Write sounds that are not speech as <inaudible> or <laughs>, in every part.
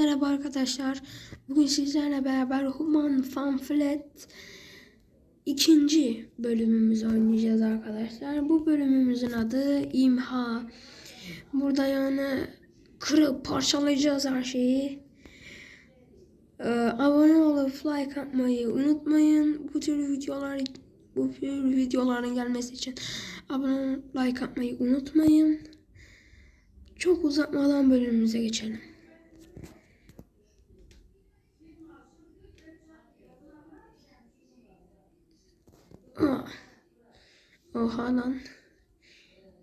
Merhaba arkadaşlar. Bugün sizlerle beraber Human Pamphlet ikinci bölümümüzü oynayacağız arkadaşlar. Bu bölümümüzün adı İmha. Burada yani kırıp parçalayacağız her şeyi. Ee, abone olup like atmayı unutmayın. Bu tür videolar bu tür videoların gelmesi için abone olup like atmayı unutmayın. Çok uzatmadan bölümümüze geçelim. <clears throat> Oha lan.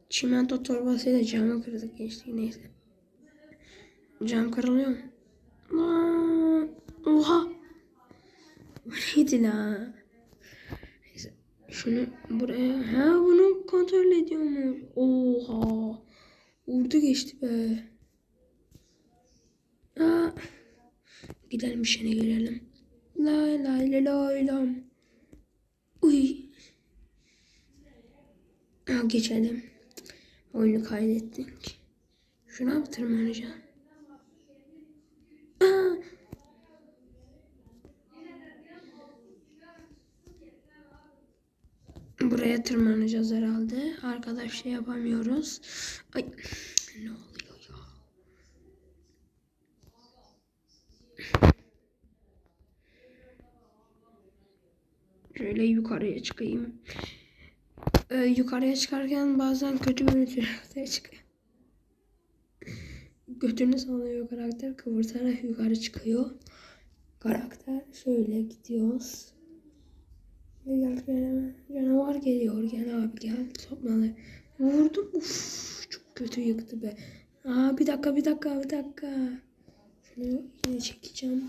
Çimento torbasıyla camı kırdık geçtik neyse. Cam kırılıyor mu? Oha. Bu neydi la? Neyse. Şunu buraya. Ha bunu kontrol ediyormuş. Oha. Vurdu geçti be. Aa. Gidelim bir şeyine girelim. Lay lay lay lay lam. Uy. Geçelim. Oyunu kaydettik. Şuna mı tırmanacağım? Buraya tırmanacağız herhalde. Arkadaş şey yapamıyoruz. Ay ne oluyor ya? Şöyle yukarıya çıkayım. Ee, yukarıya çıkarken bazen kötü görüntüler ortaya çıkıyor. Götünü sallıyor karakter kıvırtarak yukarı çıkıyor. Karakter şöyle gidiyoruz. Ve gel canavar geliyor gel abi gel topladı. Vurdum uf çok kötü yıktı be. Aa bir dakika bir dakika bir dakika. Şunu yine çekeceğim.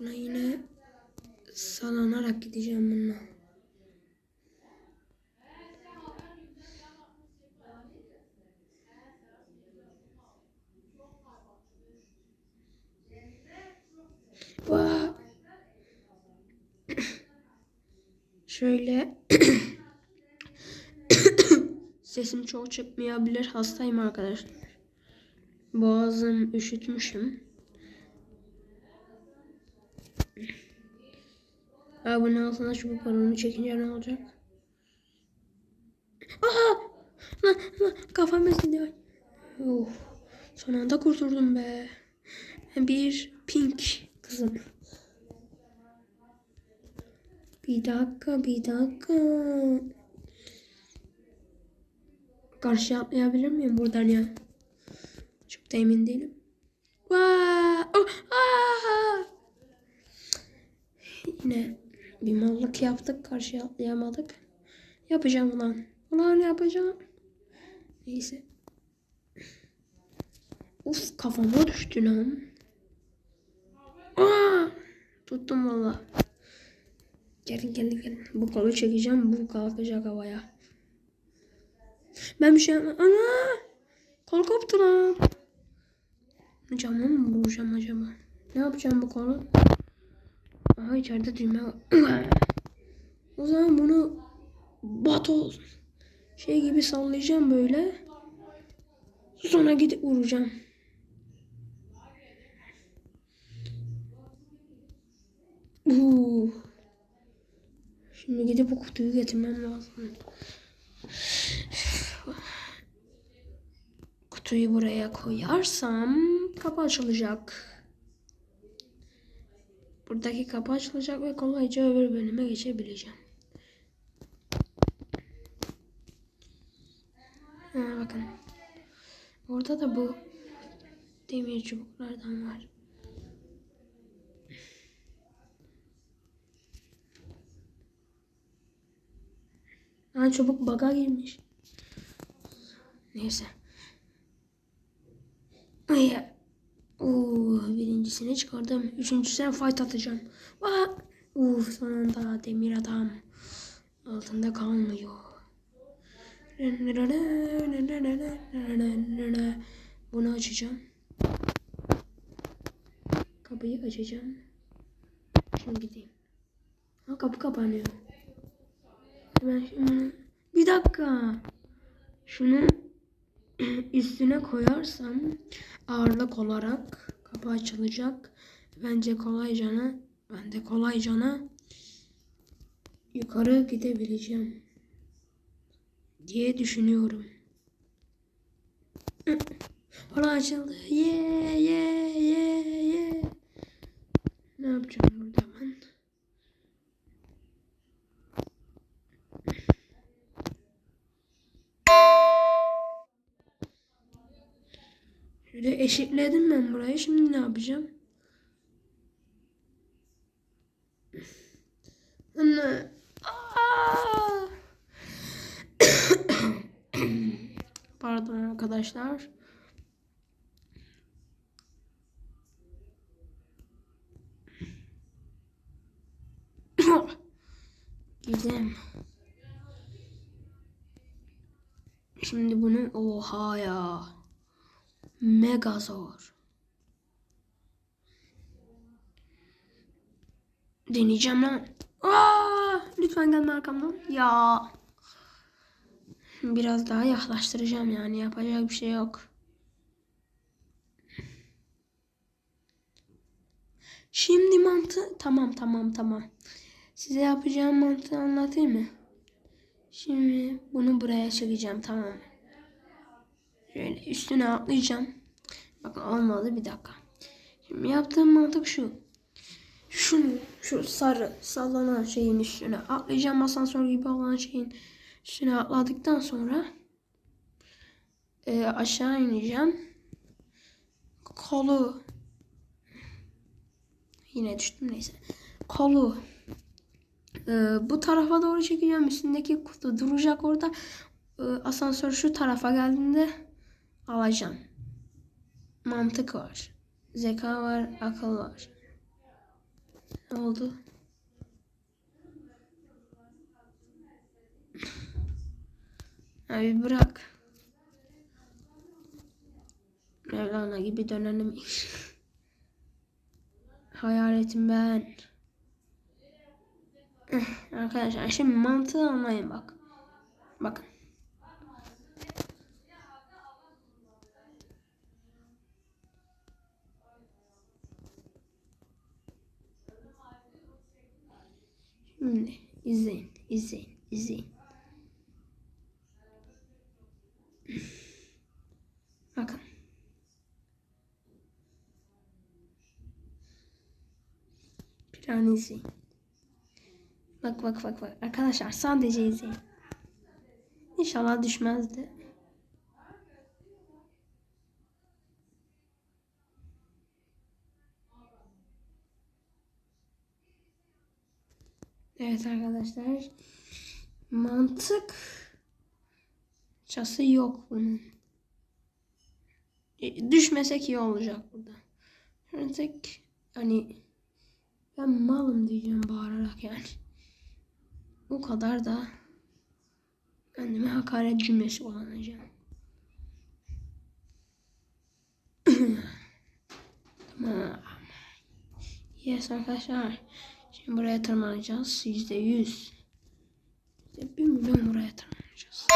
Buna yine salanarak gideceğim bununla. Vaa. Şöyle sesim çok çıkmayabilir. Hastayım arkadaşlar. Boğazım üşütmüşüm. Abone olsana şu balonu çekince ne olacak? Aha! Kafam ezildi. Oh, son anda kurtuldum be. Bir pink kızım. Bir dakika, bir dakika. Karşıya atlayabilir miyim buradan ya? Çok da emin değilim. Vaa! Oh! Aa! Yine bir mallık yaptık. Karşıya atlayamadık. Yapacağım ulan. Ulan yapacağım. Neyse. Uf kafama düştü lan. Aa! <gasps> Tuttum valla. Gelin gelin gelin. Bu kolu çekeceğim. Bu kalkacak havaya. Ben bir şey. Ana! Kol koptu lan. Camı mı vuracağım acaba? Ne yapacağım bu kolu? Aha içeride düğme <clears throat> o zaman bunu bato şey gibi sallayacağım böyle. Sonra gidip vuracağım. Uh. Şimdi gidip bu kutuyu getirmem lazım. <sighs> Kutuyu buraya koyarsam kapı açılacak. Buradaki kapı açılacak ve kolayca öbür bölüme geçebileceğim. Ha, bakın. Orada da bu demir çubuklardan var. Ha çubuk baga girmiş. Neyse. Ay. Oo, birincisini çıkardım. Üçüncüsüne fight atacağım. Vaa. Uf son anda demir adam altında kalmıyor. Bunu açacağım. Kapıyı açacağım. Şimdi gideyim. Ha kapı kapanıyor. Ben şimdi bir dakika. Şunu <clears throat> üstüne koyarsam ağırlık olarak kapı açılacak. Bence kolaycana ben de kolaycana yukarı gidebileceğim diye düşünüyorum. <clears throat> Hala açıldı. Ye ye ye ye. Ne yapacağım burada eşitledim ben burayı. Şimdi ne yapacağım? Anne. <coughs> Pardon arkadaşlar. <coughs> Gizem. Şimdi bunu oha ya. Mega zor. Deneyeceğim lan. Aa, lütfen gelme arkamdan. Ya. Biraz daha yaklaştıracağım yani yapacak bir şey yok. Şimdi mantı tamam tamam tamam. Size yapacağım mantığı anlatayım mı? Şimdi bunu buraya çekeceğim tamam? Şöyle üstüne atlayacağım. Bakın olmadı bir dakika. Şimdi yaptığım mantık şu. Şunu şu sarı sallanan şeyin üstüne atlayacağım asansör gibi olan şeyin üstüne atladıktan sonra e, aşağı ineceğim. Kolu yine düştüm neyse. Kolu e, bu tarafa doğru çekeceğim. Üstündeki kutu duracak orada. E, asansör şu tarafa geldiğinde alacağım. Mantık var. Zeka var, akıl var. Ne oldu? Abi bırak. Mevlana gibi dönelim. Hayaletim ben. Arkadaşlar şimdi mantığı anlayın bak. Bakın. Şimdi izleyin, izleyin, izleyin. <clears throat> Bakın. Planı izleyin. Bak bak bak bak. Arkadaşlar sadece izleyin. İnşallah düşmezdi. Evet arkadaşlar. Mantık çası yok bunun. E, Düşmesek iyi olacak burada. Şöyle tek hani ben malım diyeceğim bağırarak yani. O kadar da kendime hakaret cümlesi kullanacağım. <clears throat> tamam. Yes arkadaşlar. Şimdi buraya tırmanacağız. Yüzde yüz. Bir milyon buraya tırmanacağız.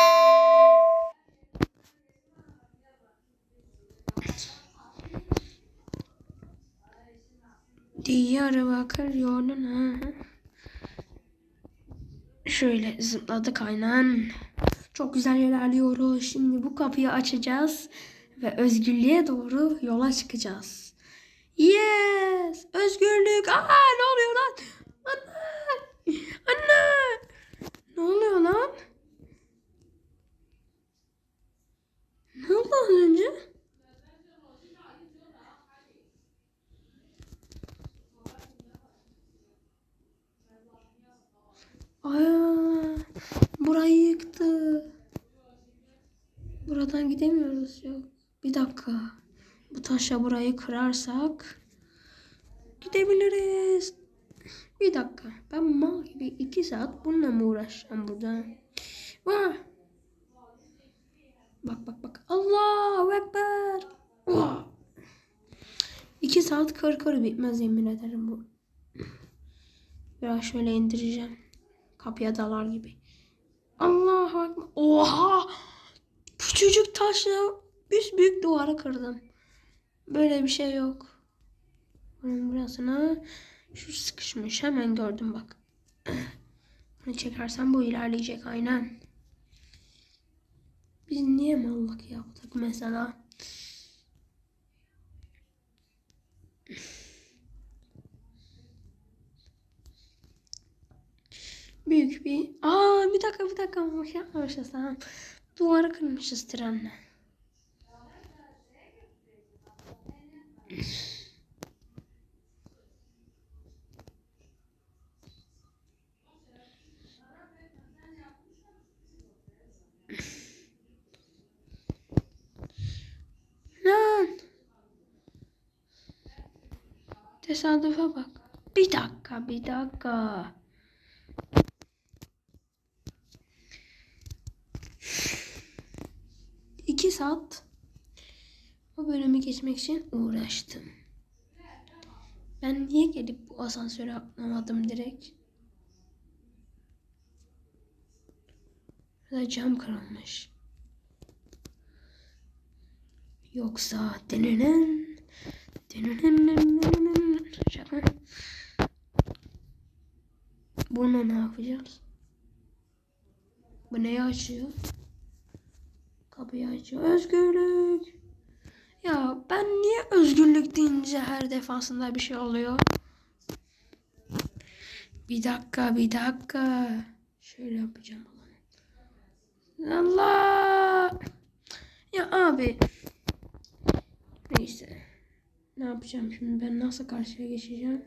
Diyarbakır yoluna. Şöyle zıpladık aynen. Çok güzel ilerliyoruz. Şimdi bu kapıyı açacağız ve özgürlüğe doğru yola çıkacağız. Yes! Özgürlük! Aa ne oluyor lan? Anne! Anne! Ne oluyor lan? Ne oldu az önce? Aa, burayı yıktı. Buradan gidemiyoruz yok. Bir dakika. Bu taşla burayı kırarsak gidebiliriz. Bir dakika. Ben mal gibi iki saat bununla mı uğraşacağım burada? Vah. Bak bak bak. Allahu Ekber. Vah. İki saat kır kır bitmez yemin ederim bu. Biraz şöyle indireceğim. Kapıya dalar gibi. Allahu Ekber. Oha! Küçücük taşla büyük duvarı kırdım. Böyle bir şey yok. Bunun burasına şu sıkışmış. Hemen gördüm bak. <clears throat> Bunu çekersem bu ilerleyecek aynen. Biz niye mallık yaptık mesela? Büyük bir... Aa bir dakika bir dakika. Şey yapmamışız tamam. Duvarı kırmışız trenle. Tesadüfe bak. Bir dakika, bir dakika. İki saat o bölümü geçmek için uğraştım. Ben niye gelip bu asansöre atlamadım direkt? Burada cam kırılmış. Yoksa denenen denenen şaka. Bunu ne yapacağız? Bu neyi açıyor? Kapıyı açıyor. Özgürlük. Ya ben niye özgürlük deyince her defasında bir şey oluyor? Bir dakika, bir dakika. Şöyle yapacağım. Allah! Ya abi. Neyse. Ne yapacağım şimdi? Ben nasıl karşıya geçeceğim?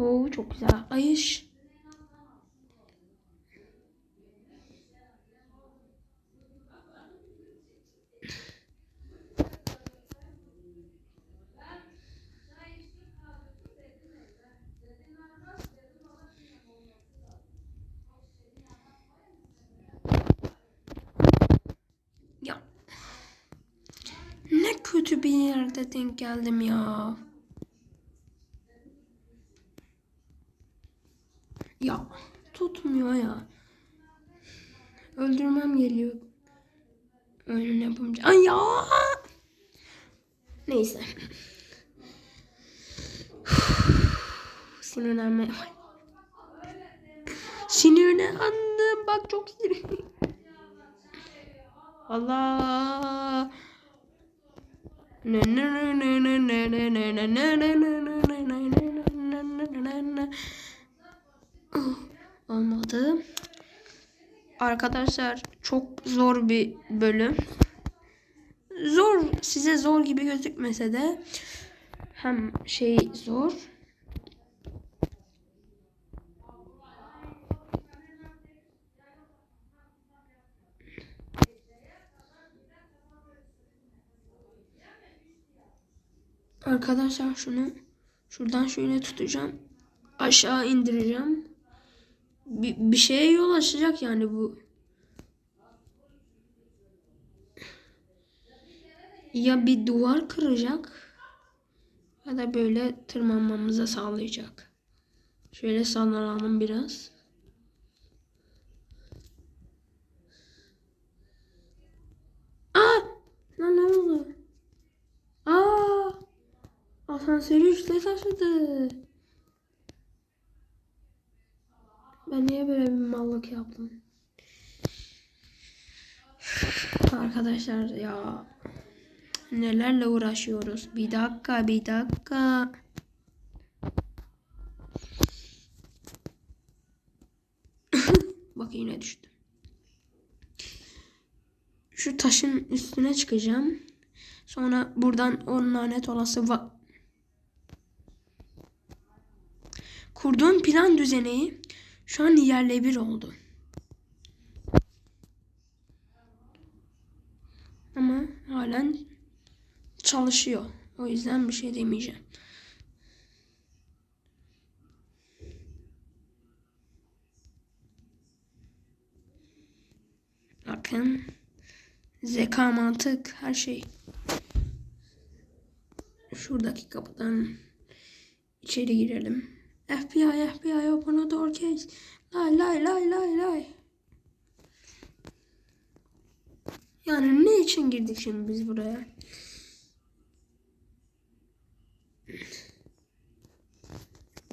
Oo çok güzel. Ayış. Ya. Ne kötü bir yerde denk geldim ya. Tutmuyor ya. Öldürmem geliyor. Öyle yapınca. Ay ya. Neyse. <sighs> Sinirlenme. Sinirlendim. Bak çok sinirliyim. Allah. Ne ne ne ne ne ne ne ne ne ne ne ne ne ne ne ne ne Olmadı. Arkadaşlar çok zor bir bölüm. Zor size zor gibi gözükmese de hem şey zor. Arkadaşlar şunu şuradan şöyle tutacağım. Aşağı indireceğim. Bir, bir şeye yol açacak yani bu. Ya bir duvar kıracak ya da böyle tırmanmamıza sağlayacak. Şöyle sallanalım biraz. Aa! Lan ne oldu? Aa! Asansörü üstte taşıdı. Ben niye böyle bir mallık yaptım? Arkadaşlar ya nelerle uğraşıyoruz. Bir dakika, bir dakika. <laughs> Bak yine düştü. Şu taşın üstüne çıkacağım. Sonra buradan on lanet olası va Kurduğum plan düzeneyi şu an yerle bir oldu. Ama halen çalışıyor. O yüzden bir şey demeyeceğim. Bakın. Zeka, mantık, her şey. Şuradaki kapıdan içeri girelim. FBI, FBI, open the door case. Lay lay lay lay lay. Yani ne için girdik şimdi biz buraya?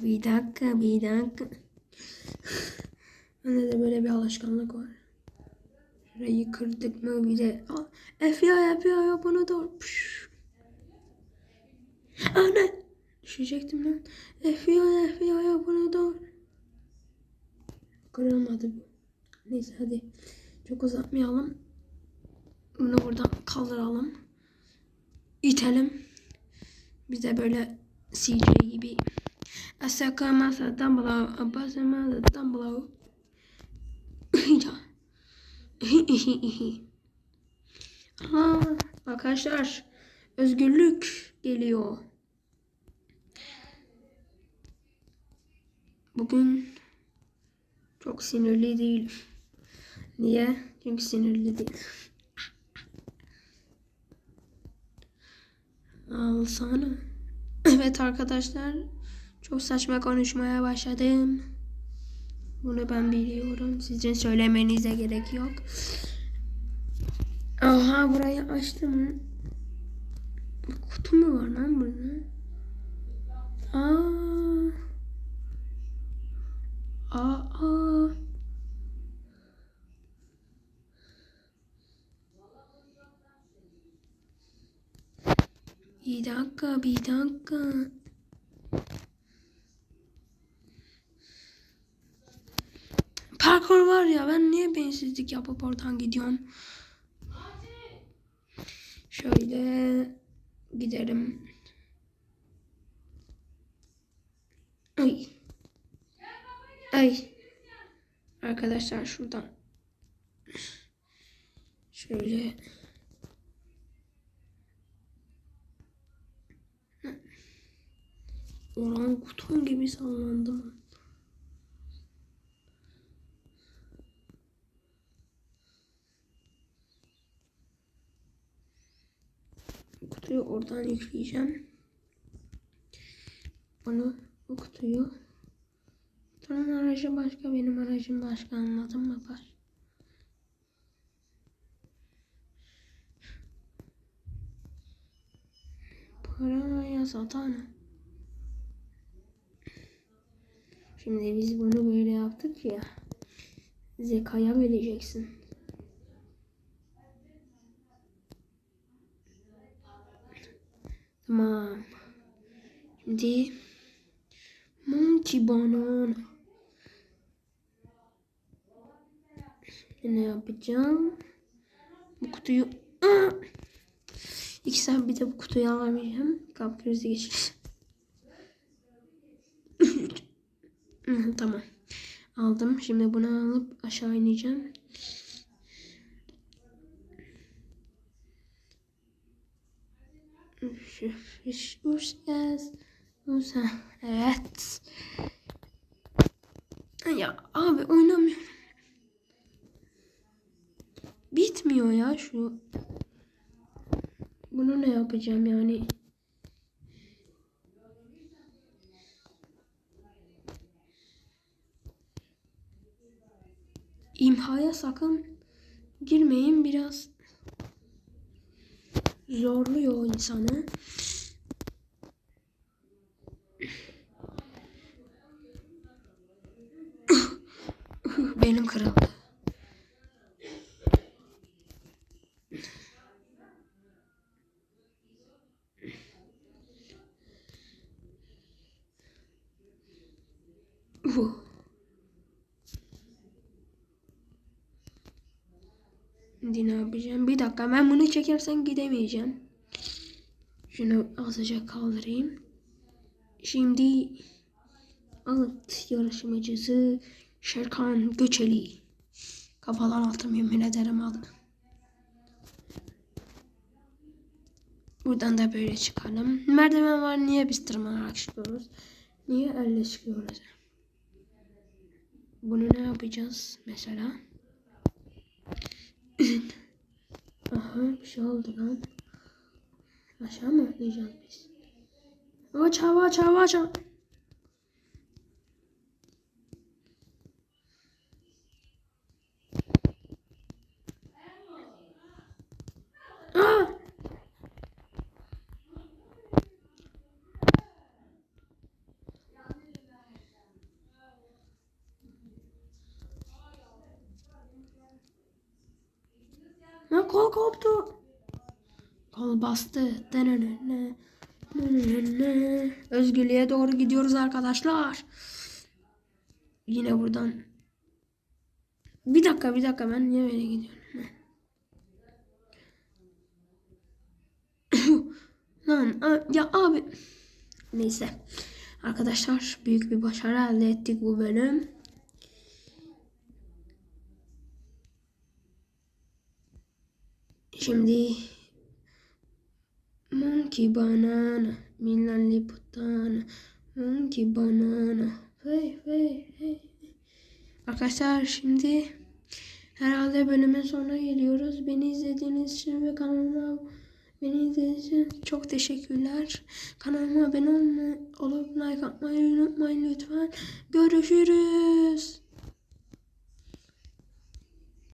Bir dakika, bir dakika. Bende de böyle bir alışkanlık var. Şurayı kırdık mı bir de FBI FBI bana doğru. Püş. Ana. Düşecektim lan. FBI FBI bana doğru. Kırılmadı bu. Neyse hadi. Çok uzatmayalım. Bunu buradan kaldıralım. İtelim. Biz de böyle CJ gibi. Asaka masa Dumbledore. Abasa masa Dumbledore. <laughs> Aha, arkadaşlar özgürlük geliyor. Bugün çok sinirli değilim. Niye? Çünkü sinirli değil. Al sana. <clears throat> Evet arkadaşlar. Çok saçma konuşmaya başladım. Bunu ben biliyorum. Sizin söylemenize gerek yok. Aha burayı açtım. Kutu mu var lan burada? Aa. Aa. Bir dakika, bir dakika. Parkur var ya ben niye bensizlik yapıp oradan gidiyorum? Şöyle gidelim. Ay. Ay. Arkadaşlar şuradan. Şöyle. Orangutan gibi sallandım. Kutuyu oradan yükleyeceğim. Bunu bu kutuyu Turan aracı başka benim aracım başka anladın mı var? Paraya satan. Şimdi biz bunu böyle yaptık ya. Zekaya vereceksin. Tamam. Şimdi Monty Banana. Ne yapacağım? Bu kutuyu Aa! İki saat bir de bu kutuyu alamayacağım. Kalp krizi. Hı, <laughs> tamam. Aldım. Şimdi bunu alıp aşağı ineceğim. Evet. Ya abi oynamıyorum. Bitmiyor ya şu. Bunu ne yapacağım yani? İmhaya sakın girmeyin biraz zorluyor insanı. <coughs> Benim kırıldı. Şimdi ne yapacağım? Bir dakika ben bunu çekersen gidemeyeceğim. Şunu azıcık kaldırayım. Şimdi alt yarışmacısı Şerkan Göçeli. Kafalar altım yemin ederim aldı. Buradan da böyle çıkalım. Merdiven var. Niye biz tırmanarak çıkıyoruz? Niye elle çıkıyoruz? Bunu ne yapacağız mesela? Aha bir şey oldu lan. Aşağı mı atlayacağız biz? Aç hava aç hava aç. hava. Kol koptu. Kol bastı. Denenene. Özgürlüğe doğru gidiyoruz arkadaşlar. Yine buradan. Bir dakika bir dakika ben niye böyle gidiyorum? <coughs> Lan ya abi. Neyse. Arkadaşlar büyük bir başarı elde ettik bu bölüm. Şimdi Monkey banana, Milan liputana, Monkey banana. Hey hey hey. Arkadaşlar şimdi herhalde bölümün sonuna geliyoruz. Beni izlediğiniz için ve kanalıma beni izlediğiniz için çok teşekkürler. Kanalıma abone olmayı, olup like atmayı unutmayın lütfen. Görüşürüz.